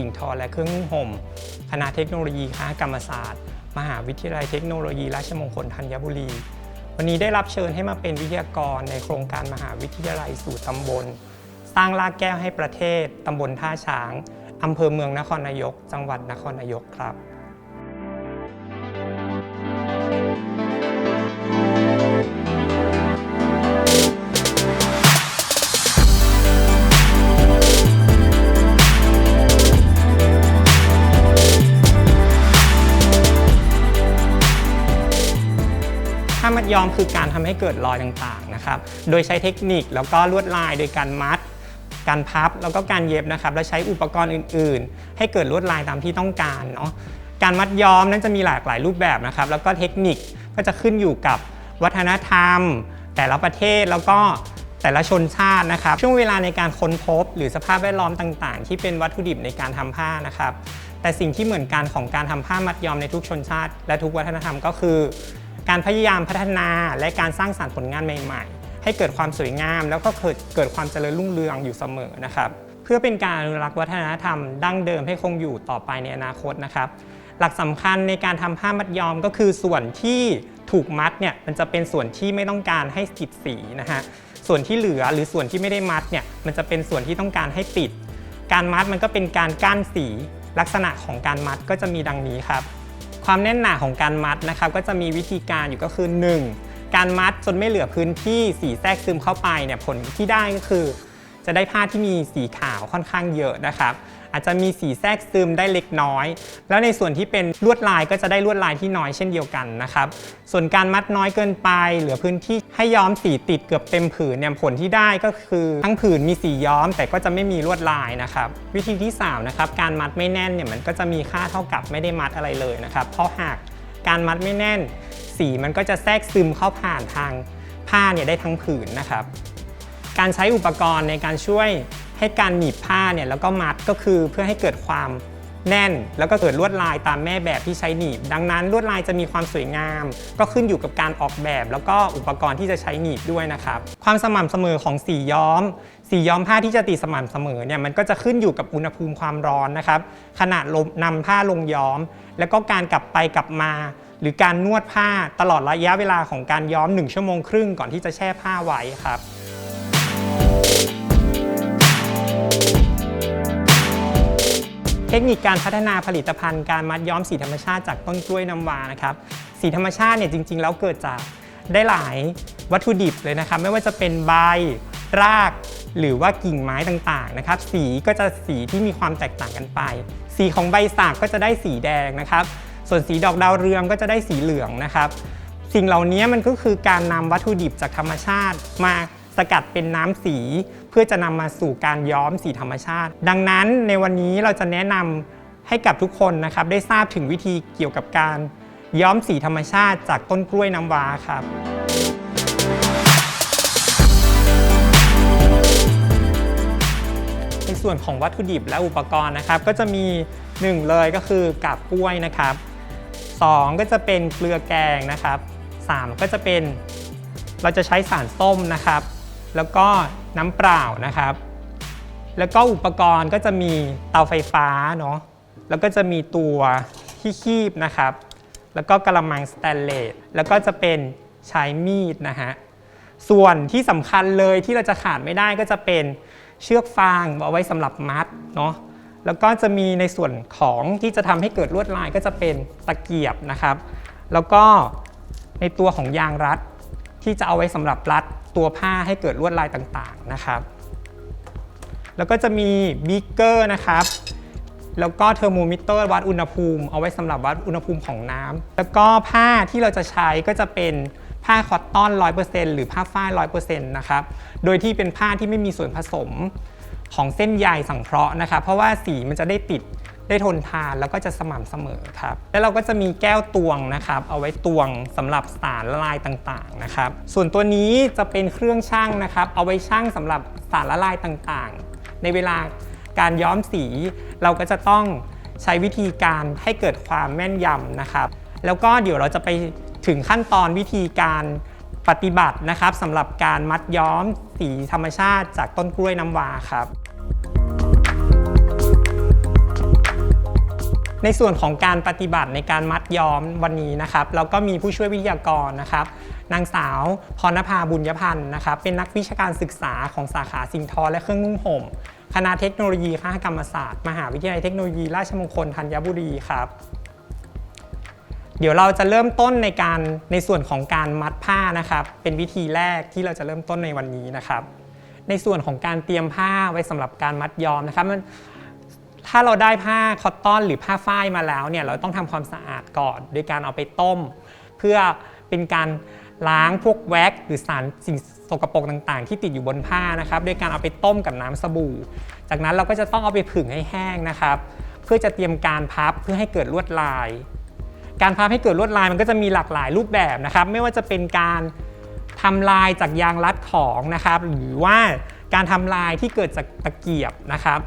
สิ่งทอและเครื่องนุ่งห่ม คณะเทคโนโลยีคณะกรรมศาสตร์ มหาวิทยาลัยเทคโนโลยีราชมงคลธัญบุรี วันนี้ได้รับเชิญให้มาเป็นวิทยากรในโครงการมหาวิทยาลัยสู่ตำบล สร้างรากแก้วให้ประเทศตำบลท่าช้างอำเภอเมืองนครนายก จังหวัดนครนายกครับ มัดย้อมคือการทำให้เกิดรอยต่างๆนะครับ โดยใช้เทคนิคแล้วก็ลวดลายโดยการมัด การพับแล้วก็การเย็บนะครับ แล้วใช้อุปกรณ์อื่น ๆ ให้เกิดลวดลายตามที่ต้องการเนาะ การมัดย้อมนั้นจะมีหลากหลายรูปแบบนะครับ แล้วก็เทคนิคก็จะขึ้นอยู่กับวัฒนธรรม แต่ละประเทศแล้วก็แต่ละชนชาตินะครับ ช่วงเวลาในการค้นพบ หรือสภาพแวดล้อมต่าง ๆ ที่เป็นวัตถุดิบในการทำผ้านะครับ แต่สิ่งที่เหมือนกันของการทำผ้ามัดย้อมในทุกชนชาติ และทุกวัฒนธรรมก็คือ การพยายามพัฒนาและการสร้างสรรค์ผลงานใหม่ ๆ ให้เกิดความสวยงาม แล้วก็เกิดเกิดความเจริญรุ่งเรืองอยู่เสมอนะครับ เพื่อเป็นการอนุรักษ์วัฒนธรรมดั้งเดิมให้คงอยู่ต่อไปในอนาคตนะครับ หลักสำคัญในการทำผ้ามัดย้อมก็คือส่วนที่ถูกมัดเนี่ยมันจะเป็นส่วนที่ไม่ต้องการให้ติดสีนะฮะส่วนที่เหลือหรือส่วนที่ไม่ได้มัดเนี่ยมันจะเป็นส่วนที่ต้องการให้ติด การมัดมันก็เป็นการก้านสี ลักษณะของการมัดก็จะมีดังนี้ครับ ความแน่นหนาของการมัดนะครับก็จะมีวิธีการอยู่ก็คือ 1. การมัดจนไม่เหลือพื้นที่สีแทรกซึมเข้าไปเนี่ยผลที่ได้ก็คือ จะได้ผ้าที่มีสีขาวค่อนข้างเยอะนะครับ อาจจะมีสีแทรกซึมได้เล็กน้อย แล้วในส่วนที่เป็นลวดลายก็จะได้ลวดลายที่น้อยเช่นเดียวกันนะครับ ส่วนการมัดน้อยเกินไป เหลือพื้นที่ให้ย้อมสีติดเกือบเต็มผืนเนี่ยผลที่ได้ก็คือทั้งผืนมีสีย้อม แต่ก็จะไม่มีลวดลายนะครับ วิธีที่สามนะครับการมัดไม่แน่นเนี่ยมันก็จะมีค่าเท่ากับไม่ได้มัดอะไรเลยนะครับ เพราะหากการมัดไม่แน่น สีมันก็จะแทรกซึมเข้าผ่านทางผ้าเนี่ยได้ทั้งผืนนะครับ การใช้อุปกรณ์ในการช่วย ให้การหนีบผ้าเนี่ยแล้วก็มัดก็คือเพื่อให้เกิดความแน่น แล้วก็เกิดลวดลายตามแม่แบบที่ใช้หนีบ ดังนั้นลวดลายจะมีความสวยงาม ก็ขึ้นอยู่กับการออกแบบ แล้วก็อุปกรณ์ที่จะใช้หนีบด้วยนะครับ ความสม่ำเสมอของสีย้อม สีย้อมผ้าที่จะติดสม่ำเสมอเนี่ยมันก็จะขึ้นอยู่กับอุณหภูมิความร้อนนะครับขณะลมนำผ้าลงย้อม แล้วก็การกลับไปกลับมา หรือการนวดผ้าตลอดระยะเวลาของการย้อม 1 ชั่วโมงครึ่งก่อนที่จะแช่ผ้าไว้ครับ เทคนิคการพัฒนาผลิตภัณฑ์การมัดย้อมสีธรรมชาติจากต้นกล้วยน้ำวานะครับสีธรรมชาติเนี่ยจริง ๆ แล้วเกิดจากได้หลายวัตถุดิบเลยนะครับ ไม่ว่าจะเป็นใบรากหรือว่ากิ่งไม้ต่างๆนะครับ สีก็จะสีที่มีความแตกต่างกันไป สีของใบสากก็จะได้สีแดงนะครับ ส่วนสีดอกดาวเรืองก็จะได้สีเหลืองนะครับ สิ่งเหล่านี้มันก็คือการนำวัตถุดิบจากธรรมชาติมาสกัดเป็นน้ำสี เพื่อจะนำมาสู่การย้อมสีธรรมชาติ ดังนั้นในวันนี้เราจะแนะนำให้กับทุกคนนะครับ ได้ทราบถึงวิธีเกี่ยวกับการย้อมสีธรรมชาติจากต้นกล้วยน้ำว้าครับในส่วนของวัตถุดิบและอุปกรณ์นะครับ ก็จะมี 1 เลยก็คือกาบกล้วยนะครับ 2 ก็จะเป็นเกลือแกงนะครับ 3 ก็จะเป็นเราจะใช้สารส้มนะครับ แล้วก็ น้ำเปล่านะครับ แล้วก็อุปกรณ์ก็จะมีเตาไฟฟ้าเนาะแล้วก็จะมีตัวที่คีบนะครับ แล้วก็กระมังสแตนเลสแล้วก็จะเป็นใช้มีดนะฮะส่วนที่สำคัญเลยที่เราจะขาดไม่ได้ก็จะเป็นเชือกฟางเอาไว้สำหรับมัดเนาะแล้วก็จะมีในส่วนของที่จะทำให้เกิดลวดลายก็จะเป็นตะเกียบนะครับ แล้วก็ในตัวของยางรัด ที่จะเอาไว้สำหรับรัดตัวผ้าให้เกิดลวดลายต่างๆนะครับ แล้วก็จะมีบิ๊กเกอร์นะครับแล้วก็เทอร์โมมิเตอร์วัดอุณหภูมิ เอาไว้สำหรับวัดอุณหภูมิของน้ำแล้วก็ผ้าที่เราจะใช้ก็จะเป็นผ้าคอตตอน 100%หรือผ้าฝ้าย 100%นะครับ โดยที่เป็นผ้าที่ไม่มีส่วนผสมของเส้นใยสังเคราะห์นะครับ เพราะว่าสีมันจะได้ติด ได้ทนทานแล้วก็จะสม่ำเสมอครับ แล้วเราก็จะมีแก้วตวงนะครับ เอาไว้ตวงสำหรับสารละลายต่างๆนะครับ ส่วนตัวนี้จะเป็นเครื่องช่างนะครับ เอาไว้ช่างสำหรับสารละลายต่างๆ ในเวลาการย้อมสี เราก็จะต้องใช้วิธีการให้เกิดความแม่นยำนะครับ แล้วก็เดี๋ยวเราจะไปถึงขั้นตอนวิธีการปฏิบัตินะครับสำหรับการมัดย้อมสีธรรมชาติจากต้นกล้วยน้ำว้าครับ ในส่วนของการปฏิบัติในการมัดย้อมวันนี้นะครับเราก็มีผู้ช่วยวิทยากรนะครับ นางสาวพรณภาบุญยพันธ์นะครับ เป็นนักวิชาการศึกษาของสาขาสิ่งทอและเครื่องนุ่งห่มคณะเทคโนโลยีคหกรรมศาสตร์ มหาวิทยาลัยเทคโนโลยีราชมงคลธัญบุรีครับ เดี๋ยวเราจะเริ่มต้นในการในส่วนของการมัดผ้านะครับ เป็นวิธีแรกที่เราจะเริ่มต้นในวันนี้นะครับ ในส่วนของการเตรียมผ้าไว้สำหรับการมัดย้อมนะครับมัน ถ้าเราได้ผ้าคอตตอนหรือผ้าฝ้ายมาแล้วเนี่ยเราต้องทำความสะอาดก่อนโดยการเอาไปต้ม เพื่อเป็นการล้างพวกแว็กซ์หรือสารสิ่งสกปรกต่างๆ ที่ติดอยู่บนผ้านะครับโดยการเอาไปต้มกับน้ำสบู่ จากนั้นเราก็จะต้องเอาไปผึ่งให้แห้งนะครับ เพื่อจะเตรียมการพับเพื่อให้เกิดลวดลาย การพับให้เกิดลวดลายมันก็จะมีหลากหลายรูปแบบนะครับ ไม่ว่าจะเป็นการทำลายจากยางรัดของนะครับ หรือว่าการทำลายที่เกิดจากตะเกียบนะครับ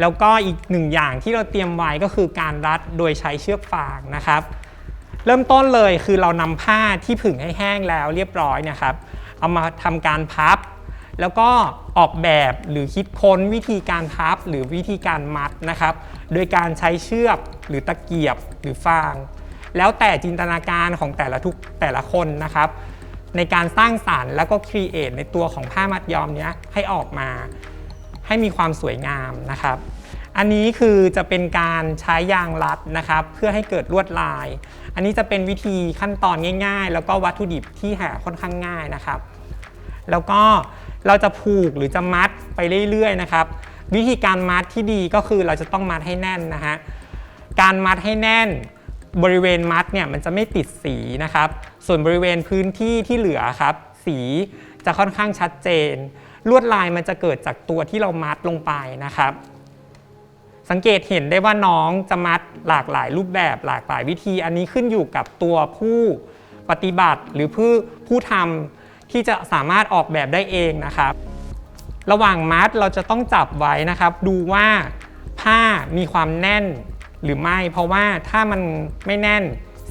แล้วก็อีกหนึ่งอย่างที่เราเตรียมไว้ก็คือการรัดโดยใช้เชือกฟางนะครับ เริ่มต้นเลยคือเรานำผ้าที่ผึ่งให้แห้งแล้วเรียบร้อยนะครับ เอามาทำการพับ แล้วก็ออกแบบหรือคิดค้นวิธีการพับหรือวิธีการมัดนะครับ โดยการใช้เชือกหรือตะเกียบหรือฟาง แล้วแต่จินตนาการของแต่ละทุกแต่ละคนนะครับ ในการสร้างสารรค์แล้วก็ครีเอทในตัวของผ้ามัดย้อมนี้ให้ออกมา ให้มีความสวยงามนะครับ อันนี้คือจะเป็นการใช้ยางรัดนะครับ เพื่อให้เกิดลวดลาย อันนี้จะเป็นวิธีขั้นตอนง่าย ๆ แล้วก็วัตถุดิบที่หาค่อนข้างง่ายนะครับ แล้วก็เราจะผูกหรือจะมัดไปเรื่อยๆนะครับ วิธีการมัดที่ดีก็คือเราจะต้องมัดให้แน่นนะฮะการมัดให้แน่นบริเวณมัดเนี่ยมันจะไม่ติดสีนะครับ ส่วนบริเวณพื้นที่ที่เหลือครับ สีจะค่อนข้างชัดเจน ลวดลายมันจะเกิดจากตัวที่เรามัดลงไปนะครับ สังเกตเห็นได้ว่าน้องจะมัดหลากหลายรูปแบบหลากหลายวิธี อันนี้ขึ้นอยู่กับตัวผู้ปฏิบัติหรือผู้ผู้ทำที่จะสามารถออกแบบได้เองนะครับ ระหว่างมัดเราจะต้องจับไว้นะครับ ดูว่าผ้ามีความแน่นหรือไม่ เพราะว่าถ้ามันไม่แน่น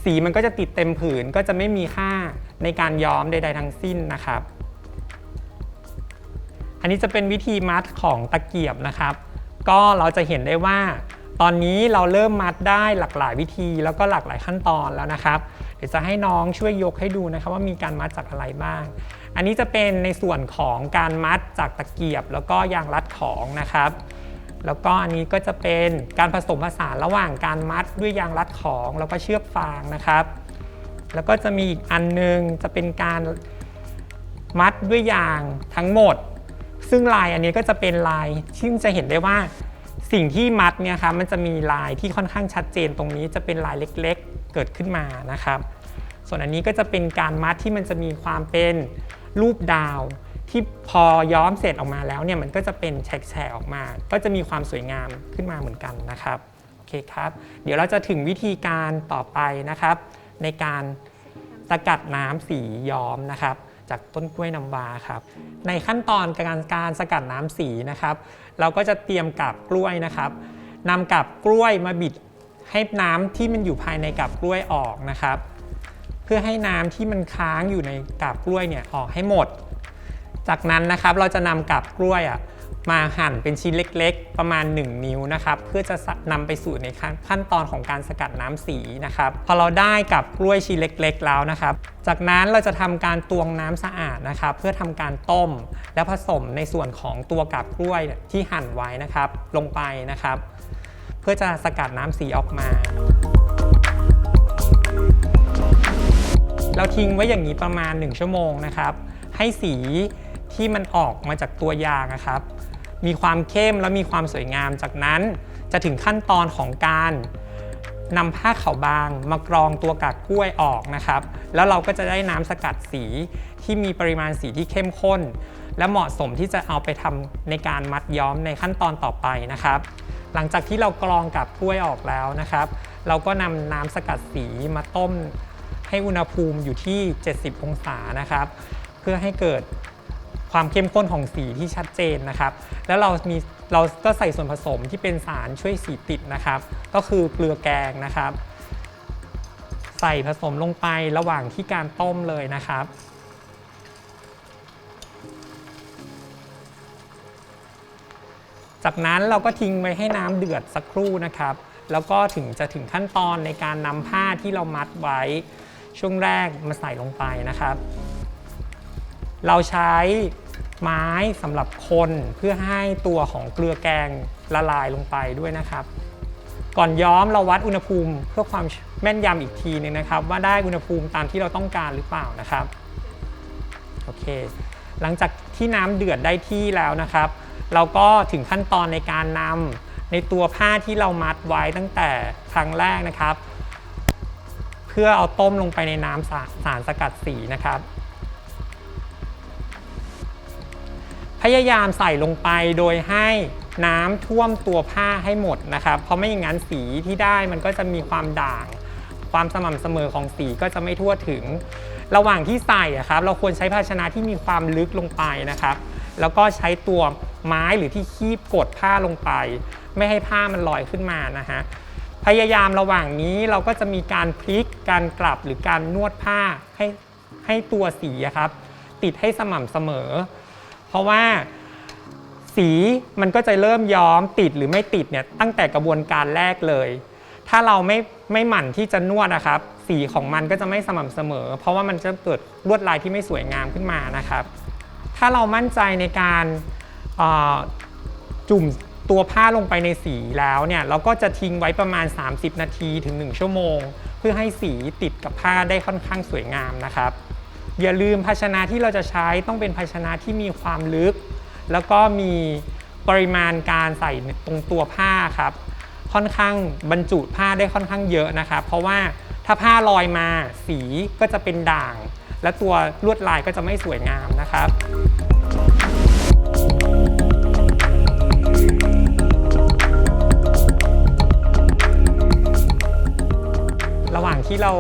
สีมันก็จะติดเต็มผืนก็จะไม่มีค่าในการย้อมใดๆทั้งสิ้นนะครับ อันนี้จะเป็นวิธีมัดของตะเกียบนะครับ ก็เราจะเห็นได้ว่า ตอนนี้เราเริ่มมัดได้หลากหลายวิธีแล้วก็หลากหลายขั้นตอนแล้วนะครับ เดี๋ยวจะให้น้องช่วยยกให้ดูนะครับ ว่ามีการมัดจากอะไรบ้าง อันนี้จะเป็นในส่วนของการมัดจากตะเกียบ แล้วก็ยางรัดของนะครับ แล้วก็อันนี้ก็จะเป็นการผสมผสานระหว่างการมัดด้วยยางรัดของแล้วก็เชือกฟางนะครับ แล้วก็จะมีอีกอันนึงจะเป็นการมัดด้วยยางทั้งหมด ซึ่งลายอันนี้ก็จะเป็นลายที่จะเห็นได้ว่าสิ่งที่มัดเนี่ยครับมันจะมีลายที่ค่อนข้างชัดเจนตรงนี้จะเป็นลายเล็กๆ เกิดขึ้นมานะครับ ส่วนอันนี้ก็จะเป็นการมัดที่มันจะมีความเป็นรูปดาว ที่พอย้อมเสร็จออกมาแล้วเนี่ยมันก็จะเป็นแฉกๆออกมา ก็จะมีความสวยงามขึ้นมาเหมือนกันนะครับโอเคครับ เดี๋ยวเราจะถึงวิธีการต่อไปนะครับ ในการสกัดน้ำสีย้อมนะครับ จากต้นกล้วยน้ำว้าครับ ในขั้นตอนการการสกัดน้ำสีนะครับ เราก็จะเตรียมกับกล้วยนะครับนำกับกล้วยมาบิดให้น้ำที่มันอยู่ภายในกับกล้วยออกนะครับ เพื่อให้น้ำที่มันค้างอยู่ในกับกล้วยเนี่ยออกให้หมด จากนั้นนะครับเราจะนำกับกล้วยอะ มาหั่นเป็นชิ้นเล็กๆ ประมาณ 1 นิ้วนะครับ เพื่อจะนำไปสู่ในขั้นตอนของการสกัดน้ำสีนะครับ พอเราได้กับกล้วยชิ้นเล็กๆ แล้วนะครับ จากนั้นเราจะทำการตวงน้ำสะอาดนะครับ เพื่อทำการต้ม และผสมในส่วนของตัวกาบกล้วยที่หั่นไว้นะครับ ลงไปนะครับ เพื่อจะสกัดน้ำสีออกมาเราทิ้งไว้อย่างนี้ประมาณ 1 ชั่วโมงนะครับ ให้สีที่มันออกมาจากตัวยางนะครับ มีความเข้มและมีความสวยงาม จากนั้นจะถึงขั้นตอนของการนำผ้าขาวบางมากรองตัวกากกล้วยออกนะครับ แล้วเราก็จะได้น้ำสกัดสีที่มีปริมาณสีที่เข้มข้น และเหมาะสมที่จะเอาไปทำในการมัดย้อมในขั้นตอนต่อไปนะครับ หลังจากที่เรากรองกับกล้วยออกแล้วนะครับ เราก็นำน้ำสกัดสีมาต้มให้อุณหภูมิอยู่ที่ 70 องศานะครับ เพื่อให้เกิด ความเข้มข้นของสีที่ชัดเจนนะครับ แล้วเรามีเราก็ใส่ส่วนผสมที่เป็นสารช่วยสีติดนะครับ ก็คือเกลือแกงนะครับ ใส่ผสมลงไประหว่างที่การต้มเลยนะครับจากนั้นเราก็ทิ้งไว้ให้น้ำเดือดสักครู่นะครับ แล้วก็ถึงจะถึงขั้นตอนในการนำผ้าที่เรามัดไว้ ช่วงแรกมาใส่ลงไปนะครับ เราใช้ ไม้สำหรับคนเพื่อให้ตัวของเกลือแกงละลายลงไปด้วยนะครับ ก่อนย้อมเราวัดอุณหภูมิเพื่อความแม่นยำอีกทีหนึงนะครับ ว่าได้อุณหภูมิตามที่เราต้องการหรือเปล่านะครับโอเค หลังจากที่น้ำเดือดได้ที่แล้วนะครับ เราก็ถึงขั้นตอนในการนำในตัวผ้าที่เรามัดไว้ตั้งแต่ครั้งแรกนะครับ เพื่อเอาต้มลงไปในน้ำสาสารสกัดสีนะครับ พยายามใส่ลงไปโดยให้น้ำท่วมตัวผ้าให้หมดนะครับ เพราะไม่อย่างนั้นสีที่ได้มันก็จะมีความด่าง ความสม่ำเสมอของสีก็จะไม่ทั่วถึง ระหว่างที่ใส่อะครับ เราควรใช้ภาชนะที่มีความลึกลงไปนะครับ แล้วก็ใช้ตัวไม้หรือที่คีบกดผ้าลงไป ไม่ให้ผ้ามันลอยขึ้นมานะฮะพยายามระหว่างนี้เราก็จะมีการพลิกการกลับหรือการนวดผ้าให้ให้ตัวสีครับ ติดให้สม่ำเสมอ เพราะว่าสีมันก็จะเริ่มย้อมติดหรือไม่ติดเนี่ยตั้งแต่กระบวนการแรกเลย ถ้าเราไม่ไม่หมั่นที่จะนวดนะครับ สีของมันก็จะไม่สม่ำเสมอ เพราะว่ามันจะเกิดลวดลายที่ไม่สวยงามขึ้นมานะครับ ถ้าเรามั่นใจในการจุ่มตัวผ้าลงไปในสีแล้วเนี่ยเราก็จะทิ้งไว้ประมาณ 30 นาทีถึง 1 ชั่วโมง เพื่อให้สีติดกับผ้าได้ค่อนข้างสวยงามนะครับ อย่าลืมภาชนะที่เราจะใช้ต้องเป็นภาชนะที่มีความลึก แล้วก็มีปริมาณการใส่ตรงตัวผ้าครับ ค่อนข้างบรรจุผ้าได้ค่อนข้างเยอะนะครับ เพราะว่าถ้าผ้าลอยมาสีก็จะเป็นด่าง และตัวลวดลายก็จะไม่สวยงามนะครับระหว่างที่เรา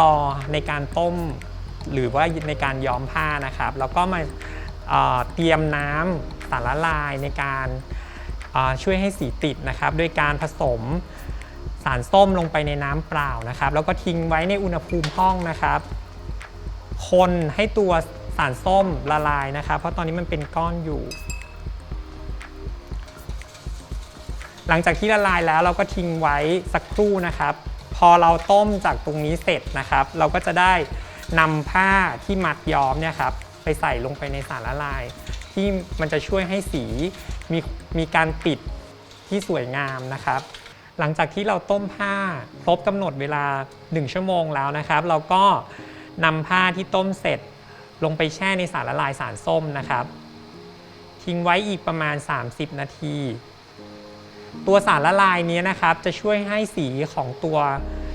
รอในการต้ม หรือว่าในการย้อมผ้านะครับ แล้วก็มาเตรียมน้ำสารละลายในการช่วยให้สีติดนะครับ โดยการผสมสารส้มลงไปในน้ำเปล่านะครับ แล้วก็ทิ้งไว้ในอุณหภูมิห้องนะครับ คนให้ตัวสารส้มละลายนะครับ เพราะตอนนี้มันเป็นก้อนอยู่ หลังจากที่ละลายแล้วเราก็ทิ้งไว้สักครู่นะครับ พอเราต้มจากตรงนี้เสร็จนะครับ เราก็จะได้ นำผ้าที่มัดย้อมเนี่ยครับไปใส่ลงไปในสารละลาย ที่มันจะช่วยให้สีมีมีการติดที่สวยงามนะครับ หลังจากที่เราต้มผ้าครบกำหนดเวลา 1 ชั่วโมงแล้วนะครับ เราก็นำผ้าที่ต้มเสร็จลงไปแช่ในสารละลายสารส้มนะครับ ทิ้งไว้อีกประมาณ 30 นาที ตัวสารละลายนี้นะครับจะช่วยให้สีของตัว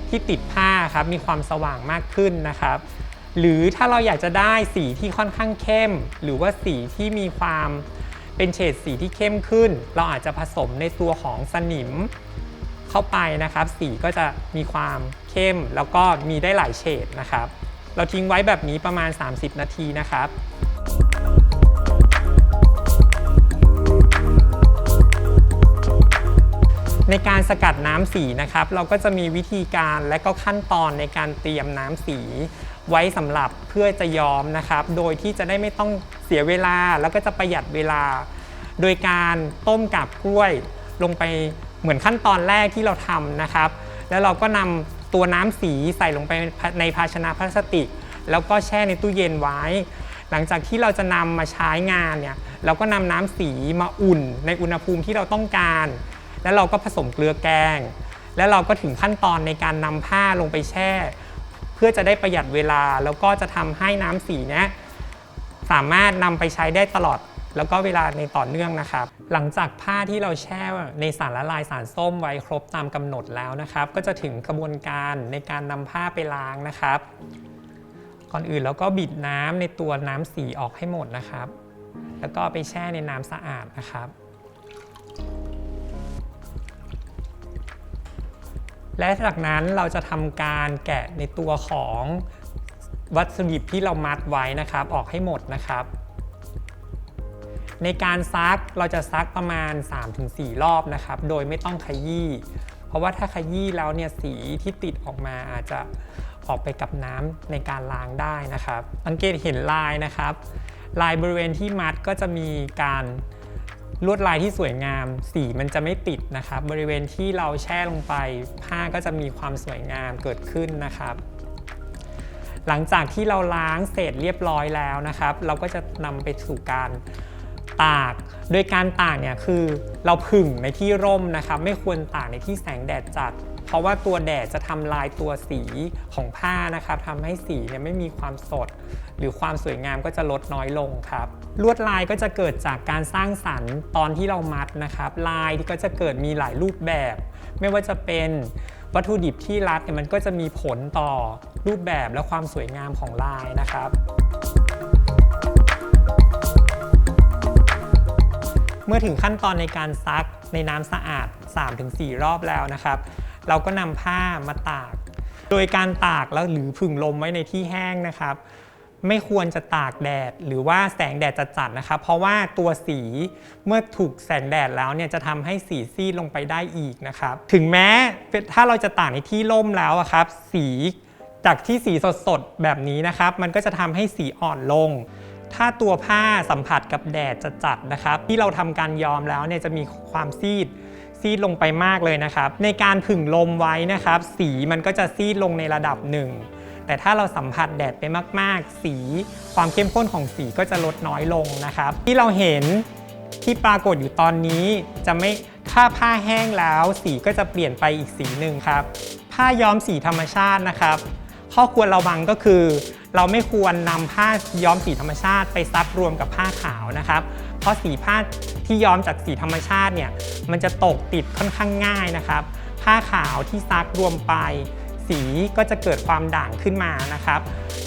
ที่ติดผ้าครับมีความสว่างมากขึ้นนะครับ หรือถ้าเราอยากจะได้สีที่ค่อนข้างเข้ม หรือว่าสีที่มีความเป็นเฉดสีที่เข้มขึ้น เราอาจจะผสมในตัวของสนิมเข้าไปนะครับ สีก็จะมีความเข้มแล้วก็มีได้หลายเฉดนะครับ เราทิ้งไว้แบบนี้ประมาณ 30 นาทีนะครับ ในการสกัดน้ำสีนะครับ เราก็จะมีวิธีการและก็ขั้นตอนในการเตรียมน้ำสี ไว้สำหรับเพื่อจะย้อมนะครับ โดยที่จะได้ไม่ต้องเสียเวลาแล้วก็จะประหยัดเวลา โดยการต้มกับกล้วยลงไปเหมือนขั้นตอนแรกที่เราทำนะครับ แล้วเราก็นำตัวน้ำสีใส่ลงไปในภาชนะพลาสติก แล้วก็แช่ในตู้เย็นไว้ หลังจากที่เราจะนำมาใช้งานเนี่ยเราก็นำน้ำสีมาอุ่นในอุณหภูมิที่เราต้องการ แล้วเราก็ผสมเกลือแกง แล้วเราก็ถึงขั้นตอนในการนำผ้าลงไปแช่ เพื่อจะได้ประหยัดเวลาแล้วก็จะทำให้น้ำสีเนี้ยสามารถนำไปใช้ได้ตลอด แล้วก็เวลาในต่อเนื่องนะครับ หลังจากผ้าที่เราแช่ในสารละลายสารส้มไว้ครบตามกำหนดแล้วนะครับ ก็จะถึงกระบวนการในการนำผ้าไปล้างนะครับ ก่อนอื่นเราก็บิดน้ำในตัวน้ำสีออกให้หมดนะครับ แล้วก็ไปแช่ในน้ำสะอาดนะครับ และจากนั้นเราจะทำการแกะในตัวของวัตถุดิบที่เรามัดไว้นะครับ ออกให้หมดนะครับ ในการซักเราจะซักประมาณ 3-4 รอบนะครับ โดยไม่ต้องขยี้เพราะว่าถ้าขยี้แล้วเนี่ยสีที่ติดออกมาอาจจะออกไปกับน้ำในการล้างได้นะครับ สังเกตเห็นลายนะครับ ลายบริเวณที่มัดก็จะมีการ ลวดลายที่สวยงาม สีมันจะไม่ติดนะครับ บริเวณที่เราแช่ลงไป ผ้าก็จะมีความสวยงามเกิดขึ้นนะครับ หลังจากที่เราล้างเสร็จเรียบร้อยแล้วนะครับ เราก็จะนำไปสู่การตาก โดยการตากเนี่ยคือเราผึ่งในที่ร่มนะครับ ไม่ควรตากในที่แสงแดดจัด เพราะว่าตัวแดดจะทำลายตัวสีของผ้านะครับทำให้สีเนี่ยไม่มีความสด หรือความสวยงามก็จะลดน้อยลงครับ ลวดลายก็จะเกิดจากการสร้างสรรค์ตอนที่เรามัดนะครับ ลายที่ก็จะเกิดมีหลายรูปแบบ ไม่ว่าจะเป็นวัตถุดิบที่รัดเนี่ยมันก็จะมีผลต่อรูปแบบและความสวยงามของลายนะครับเมื่อถึงขั้นตอนในการซักในน้ำสะอาด 3-4 รอบแล้วนะครับ เราก็นำผ้ามาตาก โดยการตากแล้วหรือผึ่งลมไว้ในที่แห้งนะครับ ไม่ควรจะตากแดดหรือว่าแสงแดดจัดๆนะครับ เพราะว่าตัวสีเมื่อถูกแสงแดดแล้วเนี่ยจะทำให้สีซีดลงไปได้อีกนะครับ ถึงแม้ถ้าเราจะตากในที่ร่มแล้วครับ สีจากที่สีสดๆแบบนี้นะครับ มันก็จะทำให้สีอ่อนลงถ้าตัวผ้าสัมผัสกับแดดจัดๆนะครับ ที่เราทำการย้อมแล้วเนี่ยจะมีความซีด ซีดลงไปมากเลยนะครับ ในการผึ่งลมไว้นะครับ สีมันก็จะซีดลงในระดับหนึ่งแต่ถ้าเราสัมผัสแดดไปมาก ๆ สีความเข้มข้นของสีก็จะลดน้อยลงนะครับ ที่เราเห็นที่ปรากฏอยู่ตอนนี้จะไม่ถ้าผ้าแห้งแล้วสีก็จะเปลี่ยนไปอีกสีหนึ่งครับ ผ้าย้อมสีธรรมชาตินะครับ ข้อควรระวังก็คือ เราไม่ควรนำผ้าย้อมสีธรรมชาติไปซักรวมกับผ้าขาวนะครับ เพราะสีผ้า ที่ย้อมจากสีธรรมชาติเนี่ยมันจะตกติดค่อนข้างง่ายนะครับ ผ้าขาวที่ซักรวมไป สีก็จะเกิดความด่างขึ้นมานะครับ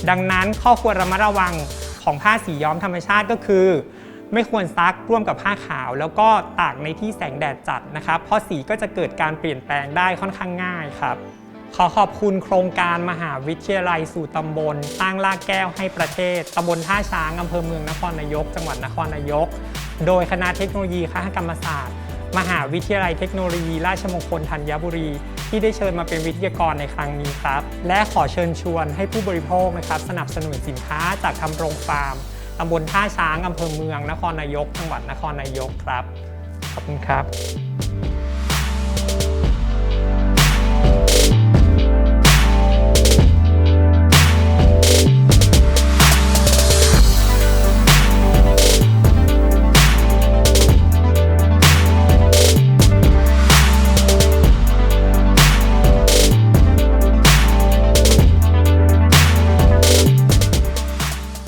ดังนั้นข้อควรระมัดระวังของผ้าสีย้อมธรรมชาติก็คือ ไม่ควรซักร่วมกับผ้าขาว แล้วก็ตากในที่แสงแดดจัดนะครับ เพราะสีก็จะเกิดการเปลี่ยนแปลงได้ค่อนข้างง่ายครับ ขอขอบคุณโครงการมหาวิทยาลัยสู่ตำบลสร้างลากแก้วให้ประเทศตำบลท่าช้างอำเภอเมืองนครนายก จังหวัดนครนายก โดยคณะเทคโนโลยีคหกรรมศาสตร์ มหาวิทยาลัยเทคโนโลยี ราชมงคลธัญบุรี ที่ได้เชิญมาเป็นวิทยากรในครั้งนี้ครับ และขอเชิญชวนให้ผู้บริโภคนะครับสนับสนุนสินค้าจากทำโรงฟาร์มตำบลท่าช้างอำเภอเมืองนครนายก จังหวัดนครนายกครับขอบคุณครับ